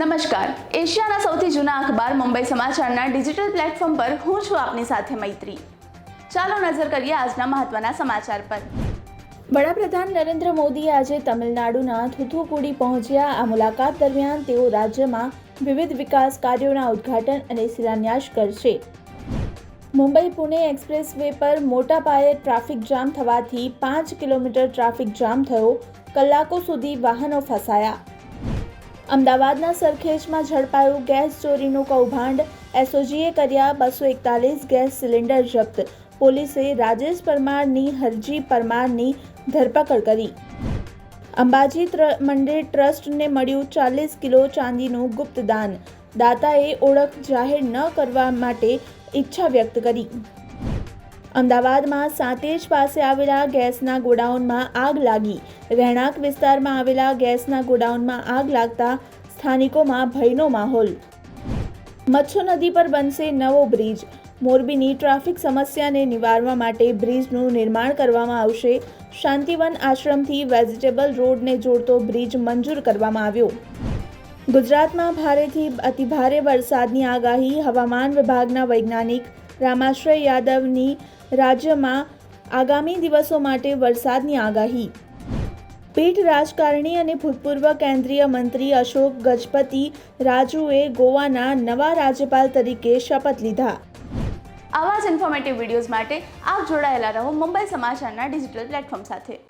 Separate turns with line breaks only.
નમસ્કાર. એશિયાના સૌથી જૂના અખબાર મુંબઈ સમાચારના ડિજિટલ પ્લેટફોર્મ પર હું છું આપની સાથે મૈત્રી. ચાલો નજર કરીએ આજના મહત્વના સમાચાર પર.
વડાપ્રધાન નરેન્દ્ર મોદી આજે તમિલનાડુના થુથુકુડી પહોંચ્યા. આ મુલાકાત દરમિયાન તેઓ રાજ્યમાં વિવિધ વિકાસ કાર્યોના ઉદ્ઘાટન અને શિલાન્યાસ કરશે. મુંબઈ પુણે એક્સપ્રેસ વે પર મોટા પાયે ટ્રાફિક જામ થવાથી પાંચ કિલોમીટર ટ્રાફિક જામ થયો. કલાકો સુધી વાહનો ફસાયા. અમદાવાદના સરખેજમાં ઝડપાયું ગેસ ચોરીનું કૌભાંડ. એસઓજીએ કર્યા બસો એકતાલીસ ગેસ સિલિન્ડર જપ્ત. પોલીસે રાજેશ પરમારની હરજી પરમારની ધરપકડ કરી. અંબાજી મંદિર ટ્રસ્ટને મળ્યું ચાલીસ કિલો ચાંદીનું ગુપ્ત દાન દાતાએ ઓળખ જાહેર ન કરવા માટે ઈચ્છા વ્યક્ત કરી. અમદાવાદમાં સાંતેજ પાસે આવેલા ગેસના ગોડાઉનમાં આગ લાગી. રહેણાંક વિસ્તારમાં આવેલા ગેસના ગોડાઉનમાં આગ લાગતા સ્થાનિકોમાં ભયનો માહોલ. મચ્છો નદી પર બનશે નવો બ્રિજ. મોરબીની ટ્રાફિક સમસ્યાને નિવારવા માટે બ્રિજનું નિર્માણ કરવામાં આવશે. શાંતિવન આશ્રમથી વેજીટેબલ રોડને જોડતો બ્રિજ મંજૂર કરવામાં આવ્યો. ગુજરાતમાં ભારેથી અતિભારે વરસાદની આગાહી હવામાન વિભાગના વૈજ્ઞાનિક રામાશ્રય યાદવની રાજ્યમાં આગામી દિવસો માટે વરસાદની આગાહી. પીઠ રાજકારણી અને ભૂતપૂર્વ કેન્દ્રીય મંત્રી અશોક ગજપતિ રાજુએ ગોવાના નવા રાજ્યપાલ તરીકે શપથ લીધા.
આવા જ ઇન્ફોર્મેટિવ વિડીયોઝ માટે આપ જોડાયેલા રહો મુંબઈ સમાચારના ડિજિટલ પ્લેટફોર્મ સાથે.